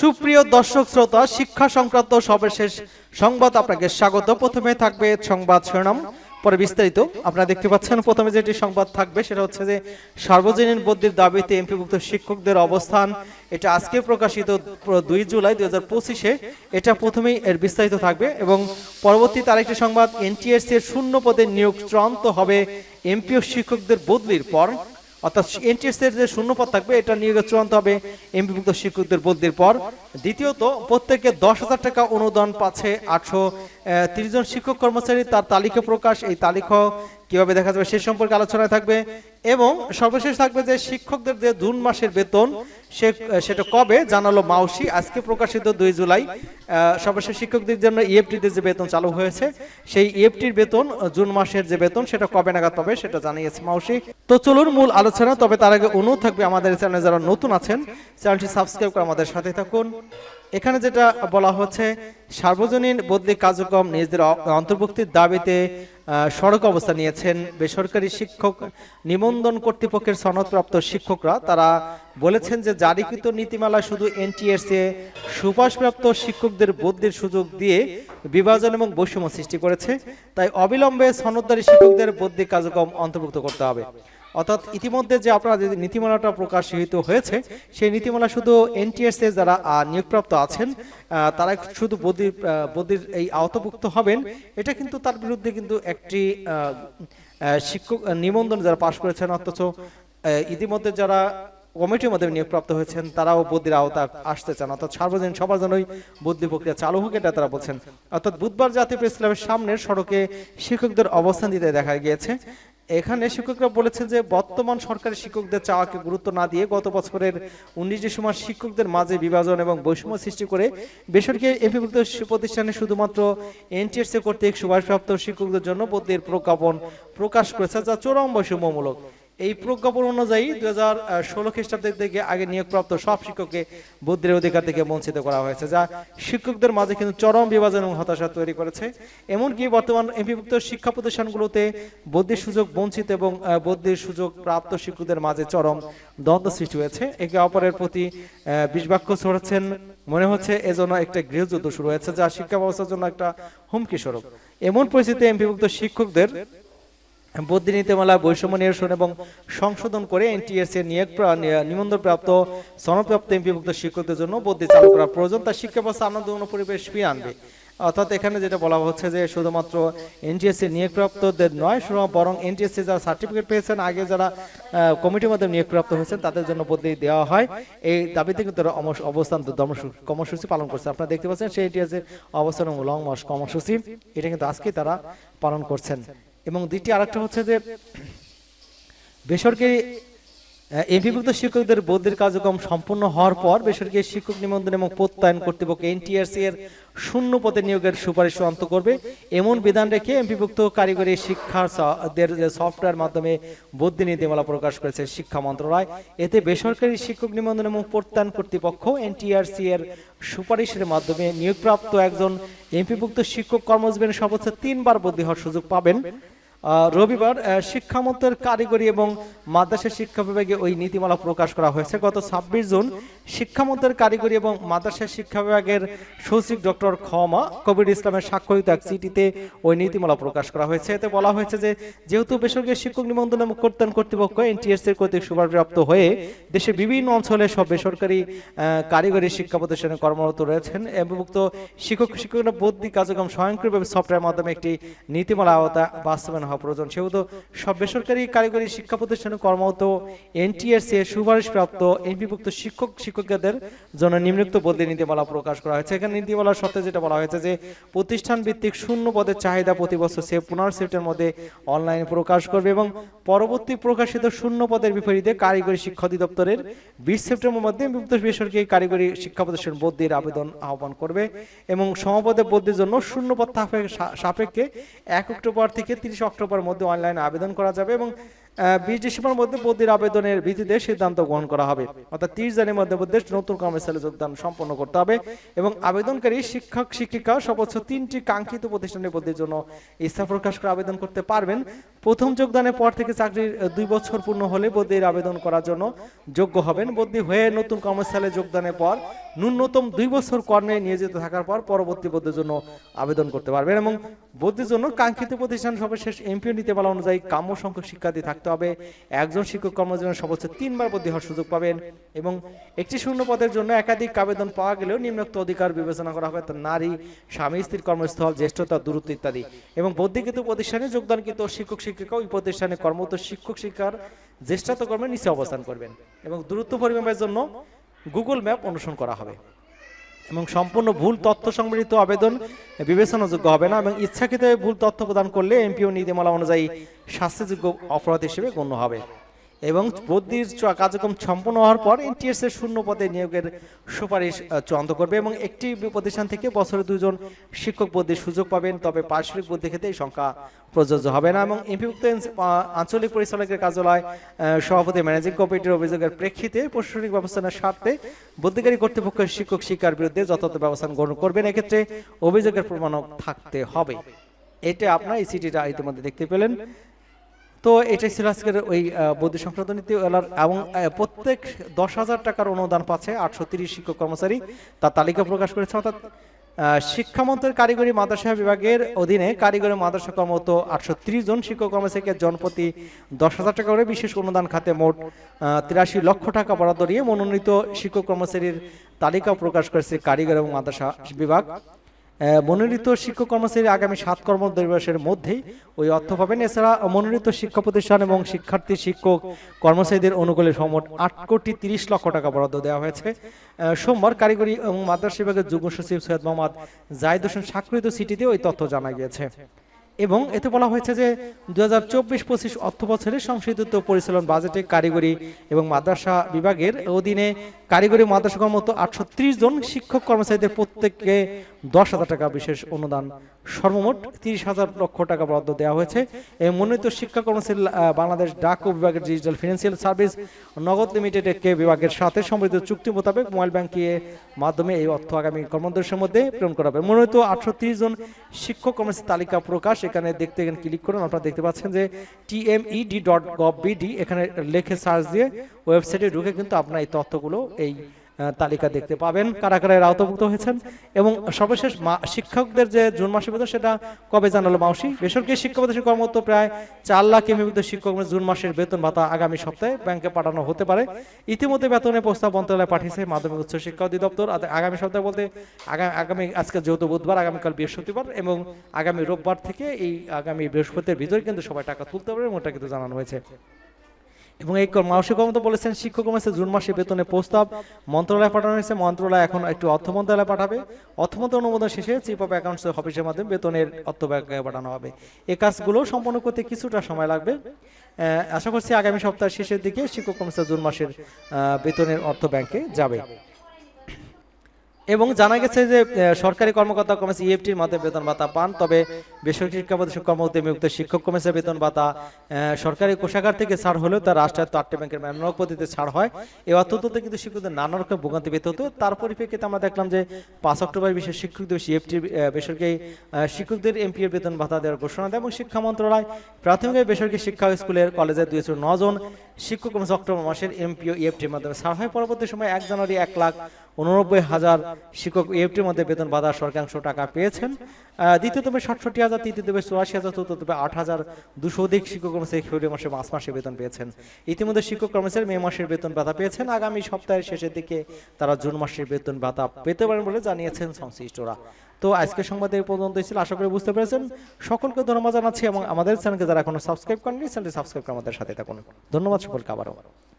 সুপ্রিয় দর্শক শ্রোতা, শিক্ষা সংক্রান্ত সর্বশেষ সংবাদ আপনাকে স্বাগত। প্রথমে থাকবে সংবাদ শিরোনাম। পরে বিস্তারিত আপনারা দেখতে পাচ্ছেন, প্রথমে যেটি সংবাদ থাকবে সেটা হচ্ছে যে সার্বজনীন বদ্যির দাবিতে এমপিভুক্ত শিক্ষকদের অবস্থান, এটা আজকে প্রকাশিত দুই জুলাই দুই হাজার পঁচিশে, এটা প্রথমেই এর বিস্তারিত থাকবে এবং পরবর্তীতে আরেকটি সংবাদ এনটিএসসি এর শূন্য পদে নিয়োগ চূড়ান্ত হবে এমপিও শিক্ষকদের বদলির পর। অর্থাৎ এনটিএস এর যে শূন্যপদ থাকবে এটা নিয়োগের চূড়ান্ত হবে। এমপিভুক্ত শিক্ষকদের বদলির পর দ্বিতীয়ত, প্রত্যেকে দশ হাজার টাকা অনুদান পাচ্ছে আটশো তিরিশ জন শিক্ষক কর্মচারী, তার তালিকা প্রকাশ, এই তালিকা কীভাবে দেখা যাবে সে সম্পর্কে আলোচনায় থাকবে। এবং সর্বশেষ থাকবে যে শিক্ষকদের যে জুন মাসের বেতন, সে, সেটা কবে জানালো মাউসি, আজকে প্রকাশিত দুই জুলাই। সর্বশেষ শিক্ষকদের জন্য ইএফটিতে যে বেতন চালু হয়েছে, সেই ইএফটির বেতন, জুন মাসের যে বেতন, সেটা কবে নাগাদ পাবে সেটা জানিয়েছে মাউসি। তো চলুন মূল আলোচনা, তবে তার আগে অনুরোধ থাকবে আমাদের চ্যানেলে যারা নতুন আছেন, চ্যানেলটি সাবস্ক্রাইব করে আমাদের সাথে থাকুন। এখানে যেটা বলা হচ্ছে, সার্বজনীন বদলি কার্যক্রম নিজেদের অন্তর্ভুক্তির দাবিতে সড়ক অবস্থা নিয়েছেন বেসরকারি শিক্ষক নিবন্ধন কর্তৃপক্ষের সনদপ্রাপ্ত শিক্ষকরা। তারা বলেছেন যে জারিকৃত নীতিমালা শুধু এনটিএসএ সুপারিশপ্রাপ্ত শিক্ষকদের বদলির সুযোগ দিয়ে বিভাজন এবং বৈষম্য সৃষ্টি করেছে। তাই অবিলম্বে সনদদারী শিক্ষকদের বদলি কার্যক্রম অন্তর্ভুক্ত করতে হবে। অর্থাৎ ইতিমধ্যে যে আপনারা যে নীতিমালাটা প্রকাশিত হয়েছে, সেই নীতিমালা শুধু এনটিএসএ যারা নিয়োগপ্রাপ্ত আছেন তারা শুধু বদির বদির এই আওতাভুক্ত হবেন। এটা কিন্তু তার বিরুদ্ধে কিন্তু একটি শিক্ষক নিবন্ধন যারা পাশ করেছেন, অথচ ইতিমধ্যে যারা কমিটির মাধ্যমে নিয়োগপ্রাপ্ত হয়েছেন, তারাও বদির আওতা আসতে চান। অর্থাৎ সার্বজনীন সবার জন্যই বদলি প্রক্রিয়া চালু হোক এটা তারা বলছেন। অর্থাৎ বুধবার জাতীয় প্রেস ক্লাবের সামনের সড়কে শিক্ষকদের অবস্থান দিতে দেখা গিয়েছে। এখানে শিক্ষকরা বলেছেন যে বর্তমান সরকারি শিক্ষকদের চাওয়াকে গুরুত্ব না দিয়ে গত বছরের উনিশ ডিসেম্বর শিক্ষকদের মাঝে বিভাজন এবং বৈষম্য সৃষ্টি করে বেসরকারি প্রতিষ্ঠানে শুধুমাত্র এনটিএসসি কর্তৃক সুভাষপ্রাপ্ত শিক্ষকদের জন্য বদলির প্রজ্ঞাপন প্রকাশ করেছে, যা চরম বৈষম্যমূলক। এই প্রজ্ঞাপন অনুযায়ী দুই হাজার ষোলো খ্রিস্টাব্দের থেকে আগে নিয়োগপ্রাপ্ত সব শিক্ষককে বুদ্ধির অধিকার থেকে বঞ্চিত করা হয়েছে, যা শিক্ষকদের মাঝে কিন্তু চরম বিভাজন এবং হতাশা তৈরি করেছে। এমনকি বর্তমান এমপিভুক্ত শিক্ষা প্রতিষ্ঠানগুলোতে বুদ্ধির সুযোগ বঞ্চিত এবং বুদ্ধির সুযোগ প্রাপ্ত শিক্ষকদের মাঝে চরম দ্বন্দ্ব সৃষ্টি হয়েছে। একে অপরের প্রতি বিষবাক্য ছড়াচ্ছেন। মনে হচ্ছে এজন্য একটা গৃহযুদ্ধ শুরু হয়েছে, যা শিক্ষা ব্যবস্থার জন্য একটা হুমকি স্বরূপ। এমন পরিস্থিতিতে এমপিভুক্ত শিক্ষকদের বদলি নীতিমালা বৈষম্য নিরসন এবং সংশোধন করে এনটিএস এর নিয়োগ নিবন্ধনপ্রাপ্ত সনদপ্রাপ্ত এমপিভুক্ত শিক্ষকদের জন্য বদলি চালু করা প্রয়োজন। তা শিক্ষা ব্যবস্থা আনন্দপূর্ণ পরিবেশ ফিরে আনবে। অর্থাৎ এখানে যেটা বলা হচ্ছে যে শুধুমাত্র এনটিএস এর নিয়োগপ্রাপ্তদের নয় বরং এনটিএস যারা সার্টিফিকেট পেয়েছেন, আগে যারা কমিটির মাধ্যমে নিয়োগপ্রাপ্ত হয়েছেন, তাদের জন্য বদলি দেওয়া হয়। এই দাবিতে কিন্তু তারা অবস্থান কর্মসূ- কর্মসূচি পালন করছে। আপনারা দেখতে পাচ্ছেন সেই এর অবস্থান এবং লং মার্চ কর্মসূচি। এটা কিন্তু আজকে তারা পালন করছেন। এবং দ্বিতীয় আরেকটা হচ্ছে যে বেসরকারি এমপিভুক্ত শিক্ষকদের বদলির কার্যক্রম সম্পূর্ণ হওয়ার পর বেসরকারি শিক্ষক নিবন্ধন এবং প্রত্যয়ন কর্তৃপক্ষ এনটিআরসি এর শূন্য পদে নিয়োগের সুপারিশ অন্ত করবে। এমন বিধান রেখে এমপিভুক্ত কারিগরি শিক্ষার স- দের সফটওয়্যার মাধ্যমে বদলি নীতিমালা প্রকাশ করেছে শিক্ষা মন্ত্রণালয়, এতে বেসরকারি শিক্ষক নিবন্ধন এবং প্রত্যয়ন কর্তৃপক্ষ এনটিআরসি এর সুপারিশের মাধ্যমে নিয়োগপ্রাপ্ত একজন এমপিভুক্ত শিক্ষক কর্মজীবনে সর্বোচ্চ তিনবার বদলি হওয়ার সুযোগ পাবেন। রবিবার শিক্ষামন্ত্রের কারিগরি এবং মাদ্রাসা শিক্ষা বিভাগে ওই নীতিমালা প্রকাশ করা হয়েছে। গত ছাব্বিশ জুন শিক্ষামন্ত্রের কারিগরি এবং মাদ্রাসা শিক্ষা বিভাগের সচিব ডক্টর খমা কবির ইসলামের স্বাক্ষরিত এক চিঠিতে ওই নীতিমালা প্রকাশ করা হয়েছে। এতে বলা হয়েছে যে, যেহেতু বেসরকারি শিক্ষক নিবন্ধন কর্তন কর্তৃপক্ষ এনটিএস এর কর্তৃক সুপারপ্রাপ্ত হয়ে দেশের বিভিন্ন অঞ্চলে সব বেসরকারি কারিগরি শিক্ষা প্রতিষ্ঠানে কর্মরত রয়েছেন এমপিভুক্ত শিক্ষক শিক্ষকরা বৌদ্ধিক কার্যক্রম স্বয়ংক্রিয়ভাবে সফটওয়্যার মাধ্যমে একটি নীতিমালা আওতা বাস্তবায়ন হওয়া প্রয়োজন। সেহেতু সব বেসরকারি কারিগরি শিক্ষা প্রতিষ্ঠানে কর্মরত এনটিএস এর সুপারিশপ্রাপ্ত এমপিভুক্ত শিক্ষক শিক্ষকদের জন্য নিম্নোক্ত বদলি নীতিমালা প্রকাশ করা হয়েছে। এখানে নীতিমালার সত্ত্বে যেটা বলা হয়েছে যে, প্রতিষ্ঠান ভিত্তিক শূন্য পদের চাহিদা প্রতি বছর সে পনেরো সেপ্টের মধ্যে অনলাইনে প্রকাশ করবে এবং পরবর্তী প্রকাশিত শূন্য পদের বিপরীতে কারিগরি শিক্ষা অধিদপ্তরের বিশ সেপ্টেম্বর মধ্যে বেসরকারি কারিগরি শিক্ষা প্রতিষ্ঠান বদলির আবেদন আহ্বান করবে এবং সমপদে বদলির জন্য শূন্য পদ সাপেক্ষে এক অক্টোবর থেকে তিরিশ অক্টোবর মধ্যে অনলাইনে আবেদন করা যাবে এবং বিশ ডিসেম্বরের মধ্যে বদলির আবেদনের ভিত্তিতে সিদ্ধান্ত গ্রহণ করা হবে। অর্থাৎ তিরিশ জানুয়ারির মধ্যে মধ্যে নতুন কর্মস্থলে যোগদান সম্পন্ন করতে হবে এবং আবেদনকারী শিক্ষক, শিক্ষিকা সর্বোচ্চ তিনটি কাঙ্ক্ষিত প্রতিষ্ঠানে বদলির জন্য ইচ্ছা প্রকাশ করে আবেদন করতে পারবেন। প্রথম যোগদানের পর থেকে চাকরির দুই বছর পূর্ণ হলে বদলির আবেদন করার জন্য যোগ্য হবেন। বদলি হয়ে নতুন কর্মস্থলে যোগদানের পর ন্যূনতম দুই বছর কর্মে নিয়োজিত থাকার পর পরবর্তী বদলির জন্য আবেদন করতে পারবেন এবং বদলির জন্য কাঙ্ক্ষিত প্রতিষ্ঠান সর্বশেষ এমপিও নীতিমালা অনুযায়ী কাম্য সংখ্যক শিক্ষার্থী থাকতে হবে। একজন শিক্ষক কর্মজীবনে সর্বোচ্চ তিনবার বদলি হওয়ার সুযোগ পাবেন এবং একটি শূন্য পদের জন্য একাধিক আবেদন পাওয়া গেলেও নিম্নোক্ত অধিকার বিবেচনা করা হবে। তা নারী, স্বামী স্ত্রীর কর্মস্থল, জ্যেষ্ঠতা, দূরত্ব ইত্যাদি এবং বৌদ্ধিকৃত প্রতিষ্ঠানে যোগদানকৃত শিক্ষক, শিক্ষিকা ওই প্রতিষ্ঠানে কর্মরত শিক্ষক শিক্ষার জ্যেষ্ঠতা কর্মে নিচে অবস্থান করবেন এবং দূরত্ব পরিমাপের জন্য গুগল ম্যাপ অনুসরণ করা হবে। এবং সম্পূর্ণ ভুল তথ্য সংবলিত আবেদন বিবেচনাযোগ্য হবে না এবং ইচ্ছাকৃতভাবে ভুল তথ্য প্রদান করলে এমপিও নীতিমালা অনুযায়ী শাস্তিযোগ্য অপরাধ হিসেবে গণ্য হবে। এবং বদলির কার্যক্রম সম্পন্ন হওয়ার পর এনটিএস এর শূন্য পদে নিয়োগের সুপারিশ চূড়ান্ত করবে এবং একটি প্রতিষ্ঠান থেকে বছরে দুজন শিক্ষক বদলির সুযোগ পাবেন। তবে পার্শ্বিক বদলি ক্ষেত্রে এই সংখ্যা প্রযোজ্য হবে না এবং এমপিভুক্ত আঞ্চলিক পরিচালকের কার্যালয় সভাপতি ম্যানেজিং কমিটির অভিযোগের প্রেক্ষিতে প্রশাসনিক ব্যবস্থার স্বার্থে বদলিকারী কর্তৃপক্ষের শিক্ষক শিক্ষার বিরুদ্ধে যথাযথ ব্যবস্থা গ্রহণ করবেন। এক্ষেত্রে অভিযোগের প্রমাণক থাকতে হবে। এটা আপনার এই সিটিটা ইতিমধ্যে দেখতে পেলেন। তো এটাই ছিল আজকের ওই বৌদ্ধ সংক্রান্ত নীতি এবং প্রত্যেক দশ হাজার টাকার অনুদান পাচ্ছে আটশো তিরিশ শিক্ষক কর্মচারী। তার তালিকা প্রকাশ করেছে অর্থাৎ শিক্ষামন্ত্রীর কারিগরি মাদ্রাসা বিভাগের অধীনে কারিগরি মাদ্রাসা কর্মরত আটশো ত্রিশ জন শিক্ষক কর্মচারীকে জনপ্রতি দশ হাজার টাকা করে বিশেষ অনুদান খাতে মোট তিরাশি লক্ষ টাকা বরাদ্দ দিয়ে মনোনীত শিক্ষক কর্মচারীর তালিকা প্রকাশ করেছে কারিগরি এবং মাদ্রাসা বিভাগ। মনোনীত শিক্ষক কর্মচারী আগামী সাত কর্ম দিবসের মধ্যেই ওই অর্থ পাবেন। এছাড়া মনোনীত শিক্ষা প্রতিষ্ঠান এবং শিক্ষার্থী শিক্ষক কর্মচারীদের অনুকূলে সমট আট কোটি তিরিশ লক্ষ টাকা বরাদ্দ দেওয়া হয়েছে। সোমবার কারিগরি এবং মাদ্রাসা বিভাগের যুগ্ম সচিব সৈয়দ মোহাম্মদ জাহিদ হোসেন স্বাক্ষরিত চিঠিতে ওই তথ্য জানা গিয়েছে। এবং এতে বলা হয়েছে যে দু হাজার চব্বিশ পঁচিশ অর্থ বছরের সংশোধিত পরিচালন বাজেটে কারিগরি এবং মাদ্রাসা বিভাগের অধীনে কারিগরি মাদ্রাসা কর্মরত আটশো জন শিক্ষক কর্মচারীদের প্রত্যেককে দশ হাজার টাকা বিশেষ অনুদান। সর্বমোট তিরিশ হাজার লক্ষ টাকা বরাদ্দ দেওয়া হয়েছে। এই মনোনীত শিক্ষা আহ, বাংলাদেশ ডাক বিভাগের digital financial service Nagad limited কে বিভাগের সাথে সম্বলিত চুক্তি মোতাবেক মোবাইল ব্যাংকিং এর মাধ্যমে এই অর্থ আগামী কর্মদিবসের মধ্যে প্রেরণ করা হবে। মনোনীত আটশো ত্রিশ জন শিক্ষক কর্মচারী তালিকা প্রকাশ। এখানে দেখতে এখানে ক্লিক করুন আপনারা দেখতে পাচ্ছেন যে টিএমইডি ডট গভ বিডি এখানে লেখে সার্চ দিয়ে ওয়েবসাইটে ঢুকে কিন্তু আপনার এই তথ্যগুলো এই তালিকা দেখতে পাবেন। কারা কারা এর আওতাভুক্ত হয়েছেন এবং সর্বশেষ শিক্ষকদের যে জুন মাসের বেতন, সেটা কবে জানালো মাউসি? বেসরকারি শিক্ষা প্রতিষ্ঠান কর্মরত প্রায় চার লাখ এমবিভুক্ত শিক্ষক জুন মাসের বেতন ভাতা আগামী সপ্তাহে ব্যাংকে পাঠানো হতে পারে। ইতিমধ্যে বেতনের প্রস্তাব মন্ত্রণালয়ে পাঠিয়েছে মাধ্যমিক উচ্চ শিক্ষা অধিদপ্তর। আগামী সপ্তাহে বলতে আগামী, আজকে যেহেতু বুধবার, আগামীকাল বৃহস্পতিবার এবং আগামী রোববার থেকে এই আগামী বৃহস্পতির ভিতরে কিন্তু সবাই টাকা তুলতে পারবে এবং ওটা কিন্তু জানানো হয়েছে। এবং এই মাসিক কর্মত বলেছেন, শিক্ষক মাসে জুন মাসে বেতনের প্রস্তাব। মন্ত্রণালয়ে পাঠানো হয়েছে, মন্ত্রণালয় এখন একটু অর্থ মন্ত্রণালয়ে পাঠাবে। অর্থ অনুমোদন শেষে চিফ অফ অ্যাকাউন্টস অফিসের মাধ্যমে বেতনের অর্থ ব্যাংকে পাঠানো হবে। এ কাজগুলো সম্পন্ন করতে কিছুটা সময় লাগবে। আশা করছি আগামী সপ্তাহের শেষের দিকে শিক্ষক কমিশন জুন মাসের বেতনের অর্থ ব্যাংকে যাবে। এবং জানা গেছে যে সরকারি কর্মকর্তা কর্মচারী ইএফটির মাধ্যমে বেতন ভাতা পান, তবে বেসরকারি শিক্ষা কর্মরত নিযুক্ত শিক্ষক কর্মচারী বেতন ভাতা। সরকারি কোষাগার থেকে ছাড় হলেও তার রাষ্ট্রায়ত্ত আটটি ব্যাংকের ম্যানুয়াল পদ্ধতিতে ছাড় হয়। এই অর্থ তুলতে কিন্তু শিক্ষকদের নানা রকম ভোগান্তি পেতে হতো। তার পরিপ্রেক্ষিতে আমরা দেখলাম যে, পাঁচ অক্টোবর বিশেষ শিক্ষক দিবস ইএফটি বেসরকারি শিক্ষকদের এমপি এর বেতন ভাতা দেওয়ার ঘোষণা দেয় এবং শিক্ষা মন্ত্রণালয় প্রাথমিক বেসরকারি শিক্ষা স্কুলের কলেজের দুইশো জন শিক্ষক কর্মচারী অক্টোবর মাসের এমপিও ইএফটির মাধ্যমে ছাড় হয়। পরবর্তী সময় এক জানুয়ারি এক লাখ উননব্বই হাজার শিক্ষক ইএফটির মধ্যে বেতন বাধা শতাংশ টাকা পেয়েছেন। দ্বিতীয় তবে সাতষট্টি হাজার তৃতীয় তবে চুরাশি হাজার চতুর্থ তবে আট হাজার দুশো অধিক শিক্ষক কর্মচারী ফেব্রুয়ারি মাসে পাঁচ মাসে বেতন পেয়েছেন। ইতিমধ্যে শিক্ষক কর্মচারী মে মাসের বেতন ভাতা পেয়েছেন। আগামী সপ্তাহের শেষের দিকে তারা জুন মাসের বেতন ভাতা পেতে পারেন বলে জানিয়েছেন সংশ্লিষ্টরা। তো আজকের সংবাদ এই পর্যন্তই ছিল আশা করি বুঝতে পেরেছেন। সকলকে ধন্যবাদ জানাচ্ছি এবং আমাদের চ্যানেলকে যারা এখনও সাবস্ক্রাইব করেননি, চ্যানেলটি সাবস্ক্রাইব করে আমাদের সাথে থাকুন। ধন্যবাদ, সকলকে আবারও।